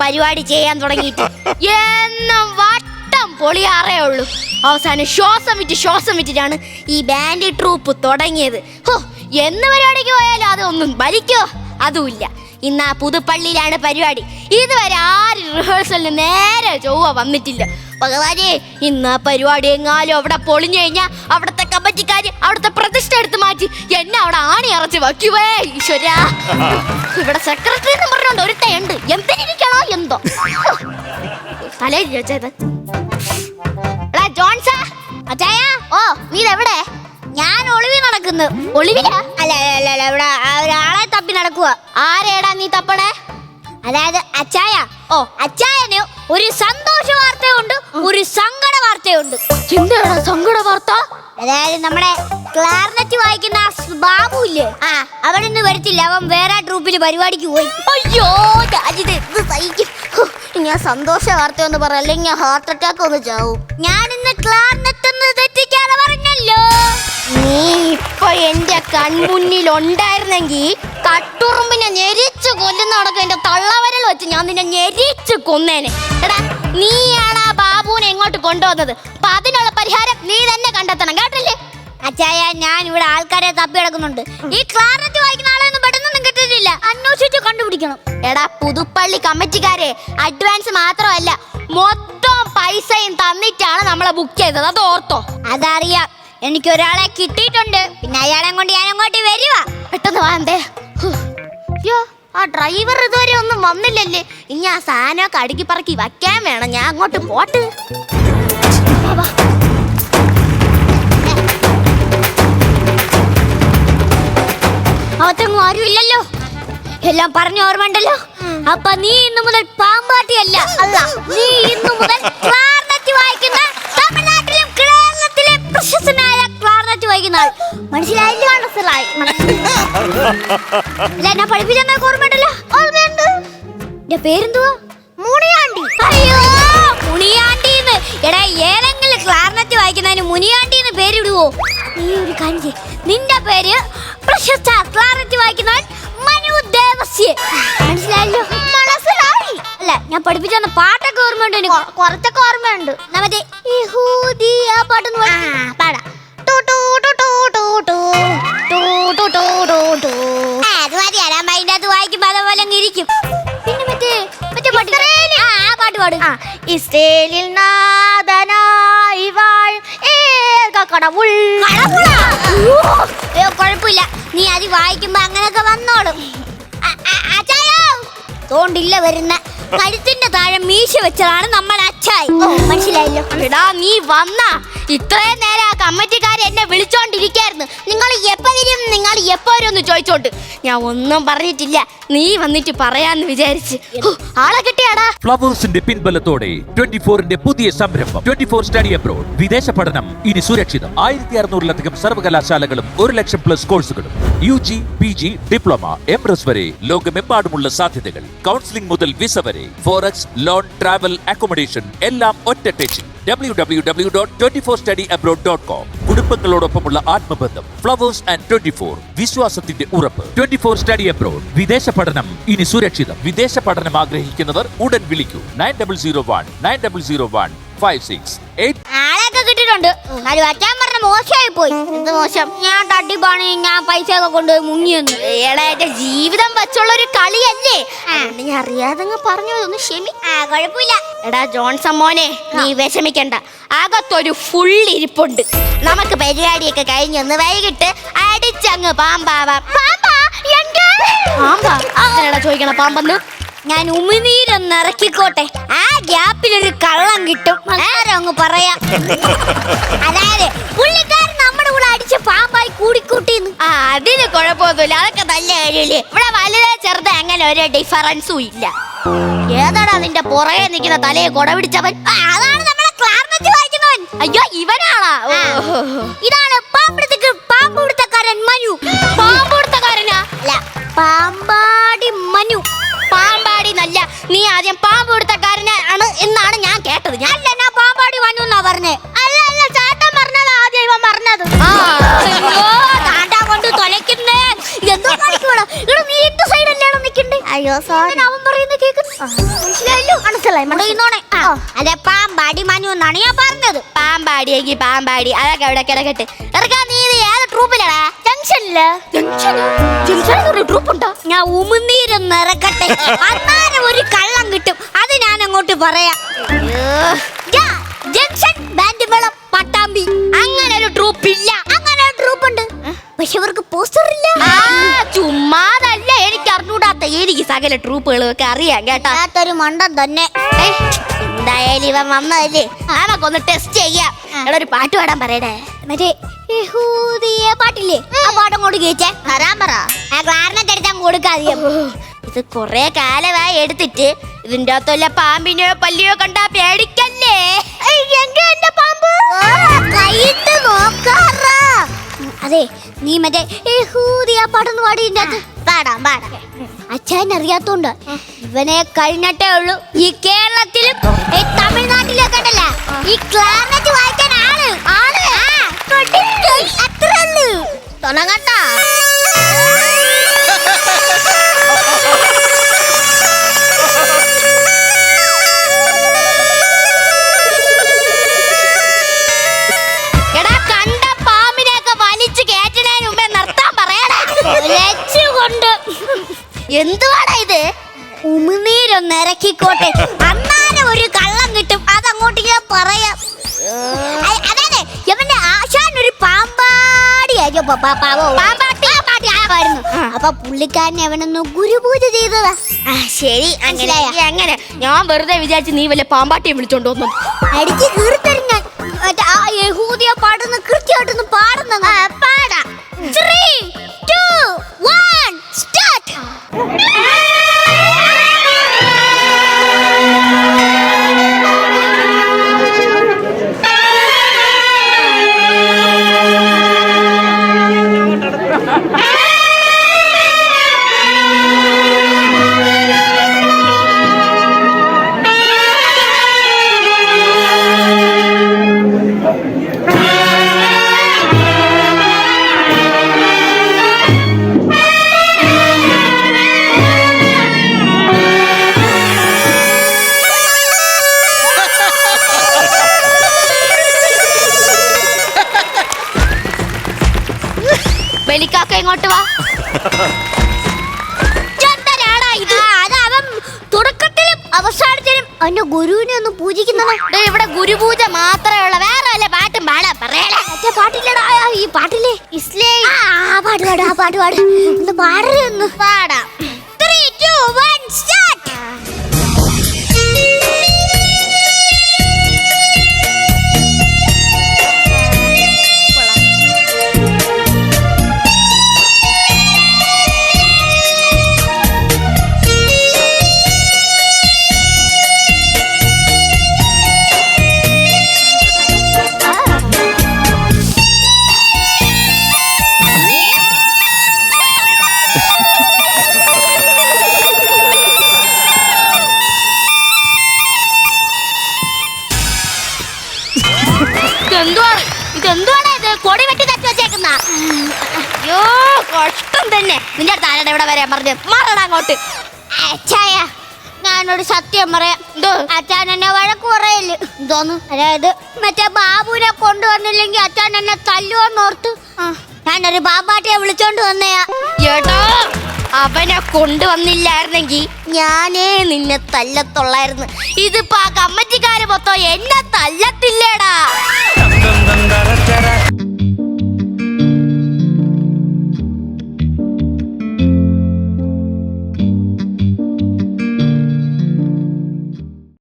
പരിപാടി ചെയ്യാൻ തുടങ്ങിയിട്ട്. എന്നും വട്ടം പൊളിയാറേ ഉള്ളൂ. അവസാനം ശ്വാസം വിറ്റ് ശ്വാസം വിറ്റിട്ടാണ് ഈ ബാൻഡി ട്രൂപ്പ് തുടങ്ങിയത്. ഹോ എന്ന് പരിപാടിക്ക് പോയാലും അതൊന്നും ഭരിക്കോ? അതുമില്ല. ഇന്ന് ആ പുതുപ്പള്ളിയിലാണ് പരിപാടി. ഇതുവരെ ആര് റിഹേഴ്സലിന് നേരെ ചൊവ്വ വന്നിട്ടില്ല. ഭഗവാനെ ഇന്ന് ആ പരിപാടി എങ്ങാലും അവിടെ പൊളിഞ്ഞു കഴിഞ്ഞാൽ അവിടുത്തെ കമ്മിറ്റിക്കാര് അവിടുത്തെ പ്രതിഷ്ഠ എടുത്ത് മാറ്റി. എന്നെ അവിടെ ആണി അറച്ച് വയ്ക്കുവേ ഈശ്വര. ഇവിടെ സെക്രട്ടറി എന്ന് പറഞ്ഞോണ്ട് ഒരുത്തയുണ്ട് എന്തിനിരിക്കണോ എന്തോ. തലേ ചോദിച്ചത് എടാ ജോൺസാ. ഓ നീ എവിടെ ഞാൻ ഒളിവി നടക്കുന്നു. ഒളിവില അല്ല അല്ല അല്ല ഇവിടെ ഒരാളെ തപ്പി നടക്കുക ആരേടാ നീ തപ്പണേ? അതായത് അച്ചായ ഓ അച്ചായന് ഒരു സന്തോഷ വാർത്തയുണ്ട് ഒരു സങ്കട വാർത്തയുണ്ട്. ചിന്തയുടെ സങ്കട വാർത്ത? അതായത് നമ്മുടെ ക്ലാർനെറ്റ് വായിക്കുന്ന ബാബു ഇല്ലേ? ആ അവൻ ഇന്ന് വരത്തില്ല. അവൻ വേറെ ട്രൂപ്പിൽ പരിപാടിക്ക് പോയി. അയ്യോ രാജിത് ഇത് സഹിക്കും. ഞാൻ സന്തോഷ വാർത്ത ഒന്ന് പറ. അല്ലെങ്കിൽ ഞാൻ ഹാർട്ട് അറ്റാക്ക് ഒന്ന് ചാവും. ഞാൻ ഇന്ന് ക്ലാർനെറ്റ് ഒന്ന് തെറ്റിക്കാതെ പറഞ്ഞല്ലോ. നീ ഇപ്പൊ എന്റെ കൺമുന്നിൽ ഉണ്ടായിരുന്നെങ്കിൽ കട്ടുറുമ്പിനെ ഞെരിച്ച് കൊല്ലുന്ന എന്റെ തള്ളവരൽ വെച്ച് ഞാൻ നിന്നെ ഞെരിച്ച് കൊന്നേനെ. എടാ നീയാണ് ആ ബാബുവിനെ ഇങ്ങോട്ട് കൊണ്ടുവന്നത്? അപ്പൊ അതിനുള്ള പരിഹാരം നീ തന്നെ കണ്ടെത്തണം കേട്ടില്ലേ? അച്ചായ ഞാൻ ഇവിടെ ആൾക്കാരെ തപ്പി കിടക്കുന്നുണ്ട് ഈ ക്ലാരറ്റ് വായിക്കുന്ന ആളൊന്നും പെട്ടെന്നൊന്നും കിട്ടിയിട്ടില്ല. അന്വേഷിച്ചു കണ്ടുപിടിക്കണം. എടാ പുതുപ്പള്ളി കമ്മിറ്റിക്കാരെ അഡ്വാൻസ് മാത്രമല്ല മൊത്തം പൈസയും തന്നിട്ടാണ് നമ്മളെ ബുക്ക് ചെയ്തത്. അത് ഓർത്തോ? അതറിയാം. എനിക്ക് ഒരാളെ കിട്ടിയിട്ടുണ്ട്. പിന്നെ അയാളെ കൊണ്ട് ഞാൻ അങ്ങോട്ട് വരുവാ. പെട്ടെന്ന് വാ അയ്യോ. ആ ഡ്രൈവർ ഇതുവരെ ഒന്നും വന്നില്ലല്ലേ. ഇനി ആ സാധനമൊക്കെ അടുക്കി പറക്കി വയ്ക്കാൻ വേണം. ഞാൻ അങ്ങോട്ട് പോട്ട്. അകത്തെങ്ങും ആരും ഇല്ലല്ലോ. എല്ലാം പറഞ്ഞു ഓർമ്മണ്ടല്ലോ അപ്പൊ നീ ഇന്നു മുതൽ പാമ്പാട്ടിയല്ല. അല്ല. നീ ഇന്നു മുതൽ ക്ലാർനെറ്റ് വായിക്കുന്ന തമിഴ്നാട്ടിലും കേരളത്തിലെ പ്രശസ്തനായ ക്ലാർനെറ്റ് വായിക്കുന്ന ആൾ. മനസ്സിലായില്ല? മനസ്സിലായി. ഇല്ല ഞാൻ പഠിപ്പിച്ചെന്ന ഓർമ്മയുണ്ടല്ലോ? ഓർമ്മയുണ്ട്. എന്റെ പേരെന്തുവാ? നീ ചെയ്യ്. നിന്റെ പേര് പ്രശസ്ത ക്ലാരിറ്റി വായിക്കുന്നവൻ മനു ദേവസ്യ. മനസ്സിലായല്ലോ? മനസ്സിലായി. അല്ല ഞാൻ പഠിപ്പിച്ചു തന്ന പാട്ടൊക്കെ ഓർമ്മയുണ്ട് എനിക്ക്. കുറച്ചൊക്കെ ഓർമ്മയുണ്ട്. യഹൂദി ആ പാട്ടൊന്ന് പാടാ. അത് മതി അത് അതേപോലെ അങ്ങ് ഇരിക്കും. പിന്നെ മറ്റേ മറ്റേ പാട്ട്. ആ ആ പാട്ട് പാടും. ഇസ്രേലിൽ നാദനായി കടവുൾ അയ്യോ കുഴപ്പമില്ല. നീ അത് വായിക്കുമ്പോ അങ്ങനൊക്കെ വന്നോളും. തോണ്ടില്ല വരുന്ന. കഴുത്തിന്റെ താഴെ മീശ വെച്ചതാണ് നമ്മൾ അച്ചായി. മനസ്സിലായല്ലോ. എടാ നീ വന്ന. ഇത്രയും നേരം ആ കമ്മിറ്റിക്കാർ എന്നെ വിളിച്ചോണ്ടിരിക്കായിരുന്നു. നിങ്ങൾ എപ്പോ വരും? നിങ്ങൾ എപ്പോ വരും? ചോദിച്ചോണ്ട്. ഞാൻ ഒന്നും പറഞ്ഞിട്ടില്ല. നീ വന്നിട്ട് പറയാന്ന് വിചാരിച്ച്. ആളെ കിട്ടിയാടാ. ഫ്ലവേഴ്സിന്റെ പിൻബലത്തോടെ ട്വന്റി ഫോറിന്റെ പുതിയ സംരംഭം. Twenty four study abroad. വിദേശ പഠനം ഇനി സുരക്ഷിതം. ആയിരത്തി അറുന്നൂറിലധികം സർവകലാശാലകളും ഒരു ലക്ഷം പ്ലസ് കോഴ്സുകളും. U G P G diploma M S വരെ ലോകമെമ്പാടുമുള്ള സാധ്യതകൾ. കൗൺസിലിംഗ് മുതൽ വിസ വരെ. ഫോറക്സ് ലോൺ ട്രാവൽ അക്കോമഡേഷൻ എല്ലാം ഒറ്റ ടെച്ചിൽ. ഡബ്ല്യൂ ഡബ്ല്യൂ ഡബ്ല്യൂ ഡോട്ട് കുടുംബങ്ങളോടൊപ്പമുള്ള ആത്മബന്ധം ഫ്ലവേഴ്സ് ആൻഡ് വിശ്വാസത്തിന്റെ ഉറപ്പ്. സ്റ്റഡി അബ്രോഡ് വിദേശ പഠനം ഇനി സുരക്ഷിതം. വിദേശ പഠനം ആഗ്രഹിക്കുന്നവർ ഉടൻ വിളിക്കൂ. Nine double zero one nine double zero one five six eight ആളെയൊക്കെ കിട്ടിയിട്ടുണ്ട്. അത് വറ്റാൻ പറഞ്ഞ മോശമായി പോയി എന്ത് മോശം? ഞാൻ തട്ടിപ്പാണ് ഞാൻ പൈസ ഒക്കെ കൊണ്ടുപോയി മുങ്ങിയെന്ന് എടാ എന്റെ ജീവിതം വെച്ചുള്ള ഒരു കളിയല്ലേ നീ ഞാൻ അറിയാതെ അങ്ങ് പറഞ്ഞു ഒന്ന് ക്ഷമി. ആ കുഴപ്പമില്ല. എടാ ജോൺസൺ മോനെ നീ വിഷമിക്കണ്ട. അകത്തൊരു ഫുൾ ഇരിപ്പുണ്ട്. നമുക്ക് പരിപാടിയൊക്കെ കഴിഞ്ഞൊന്ന് വൈകിട്ട് അടിച്ചങ്ങ് പാമ്പാവാം. പാമ്പാ? ചോദിക്കണ പാമ്പെന്ന് ഞാൻ ഉമിനീരൊന്ന് ഇറക്കിക്കോട്ടെ ആ ഗ്യാപ്പിൽ ഒരു കള്ളം കിട്ടും. ആരും അങ്ങ് പറയാ. അതായത് പുള്ളിക്കാരൻ നമ്മുടെ കൂടെ അടിച്ച് പാമ്പായി കൂടിക്കൂട്ടിന്ന്. ആ അതിന് കുഴപ്പമൊന്നുമില്ല. അതൊക്കെ നല്ല കാര്യമില്ലേ? ഇവിടെ വലുത് ചെറുത് അങ്ങനെ ഒരു ഡിഫറൻസും ഇല്ല. ഏതാടാ നിന്റെ പുറകെ നിൽക്കുന്ന തലയെ കൊട പിടിച്ചവൻ അതാണ് നമ്മളെ ക്ലാർനെറ്റ് വായിക്കുന്നവൻ. അയ്യോ ഇവനാളാ ഓ. അയ്യോ സോറി അവൻ പറയുന്ന കേൾക്കുന്നു മനസ്സിലായല്ലോ? മനസ്സിലായി മനസ്സിലായി. അതെ പാമ്പാടി മനു എന്നാണ് ഞാൻ പറഞ്ഞത്. പാമ്പാടിയെങ്കി പാമ്പാടി. അതൊക്കെ അവിടെ കിടക്കട്ടെ. ഇറക്കാൻ നീ ഇത് ഏത് ട്രൂപ്പിലാടാ ജംഗ്ഷനിൽ. ജംഗ്ഷനിൽ ട്രൂപ്പ് ഉണ്ടോ ഞാൻ ഉമിനീരൊന്ന് ഇറക്കട്ടെ. അന്നേരം ഒരു കള്ളം കിട്ടും. അത് ഞാൻ അങ്ങോട്ട് പറയാം ജംഗ്ഷൻ ബാൻഡ് മേളം പട്ടാമ്പി. അങ്ങനെ ഒരു ട്രൂപ്പ് ഇല്ല. അങ്ങനെ ഒരു ട്രൂപ്പ് ഉണ്ട്. പക്ഷെ ഇവർക്ക് പോസ്റ്റർ ഇല്ല. ചുമ്മാതല്ല എനിക്ക് അറിഞ്ഞൂടാത്ത എനിക്ക് സകല ട്രൂപ്പുകളൊക്കെ അറിയാം കേട്ടോ. അതൊരു മണ്ടൻ തന്നെ. എന്തായാലും ഇവൻ വന്നതല്ലേ? നമുക്കൊന്ന് ടെസ്റ്റ് ചെയ്യാം. എടാ ഒരു പാട്ട് പാടാൻ പറയണേ മറ്റേ യഹൂദിയ പാട്ടില്ലേ? ആ പാട്ടും കൊണ്ട് കേച്ചേ. തരാൻ പറ. ആ ക്ലാരിനെറ്റ് എടുത്താൽ കൊടുക്കാതെ ഇത് കൊറേ കാലമായി എടുത്തിട്ട് ഇതിന്റെ അകത്തുള്ള പാമ്പിനെയോ പല്ലിയോ കണ്ടാ പേടിക്കല്ലേ? എന്റെ പാമ്പ്? കൈയിട്ട് നോക്കാറാ. അതെ നീ മറ്റേ യഹൂദിയ പാട്ടൊന്ന് പാടി ഇതിന്റെ അകത്ത്. പാടാം പാടാം. അച്ഛൻ അറിയാത്തോണ്ട് ഇവനെ കഴിഞ്ഞട്ടേ ഉള്ളൂ. ഈ കേരളത്തിലും ഈ തമിഴ്നാട്ടിലൊക്കെ ഉണ്ടല്ല? ഈ ക്ലാമറ്റ് വായിക്കാൻ ആൾ. ആൾ. അത്ര ഉള്ളൂ തുടങ്ങട്ടാ എന്തുവാടാ ഇത്? ഉമിനീരൊന്ന് ഇറക്കിക്കോട്ടെ. അന്നാരം ഒരു കള്ളം കിട്ടും. അതങ്ങോട്ട് ഞാൻ പറയാം അതായത് ഇവന്റെ ആശാൻ ഒരു പാമ്പാടിയായിരുന്നു പ- പ- പാവോ. പാമ്പാട്ടി. ആയിരുന്നു. അപ്പൊ പുള്ളിക്കാരനെ അവനൊന്ന് ഗുരുപൂജ ചെയ്തതാ. ശരി. അങ്ങനെ അങ്ങനെ. ഞാൻ വെറുതെ വിചാരിച്ച് നീ വല്ല പാമ്പാട്ടിയെ വിളിച്ചോണ്ട് വന്നു. അടിച്ച് കീർത്തരും ഞാൻ. മറ്റേ ആ യഹൂദിയ പാടുന്ന കൃത്യമായിട്ടൊന്ന് പാടുന്ന പാടാ. ത്രീ ടു ഗുരുവിനെ ഒന്ന് പൂജിക്കുന്നതാ ഇവിടെ ഗുരുപൂജ മാത്രമേ ഉള്ള. വേറെ വല്ല പാട്ടും പാടാ. പറയടാ. മറ്റേ പാട്ടില്ലടാ. ഈ പാട്ടില്ലേ? ഇസ്ലേ. ആ പാട്ട് പാട് ആ പാട്ട് പാട്. ഒന്ന് പാടരുത് ഒന്ന്. പാടാം. ത്രീ ടു വൺ കഷ്ടം തന്നെ. നിന്റെ അടുത്ത് ആരാണ് ഇവിടെ വരാൻ പറഞ്ഞു? മറടാ അങ്ങോട്ട്. അച്ഛായ ഞാനൊരു സത്യം പറയാം. എന്തോ അച്ഛൻ എന്നെ വഴക്ക് പറയൽ. എന്തോന്ന്? അതായത് മറ്റേ ബാബുവിനെ കൊണ്ടുവന്നില്ലെങ്കിൽ അച്ഛൻ എന്നെ തല്ലുവെന്നോർത്ത് ഞാനൊരു ബാബാട്ടിയെ വിളിച്ചോണ്ട് വന്നയാ. ഏട്ടാ അവനെ കൊണ്ടുവന്നില്ലായിരുന്നെങ്കിൽ ഞാനേ നിന്നെ തല്ലത്തുള്ളായിരുന്നു. ഇതിപ്പോ ആ കമ്മറ്റിക്കാര് മൊത്തം എന്നെ തല്ലത്തില്ലേടാ.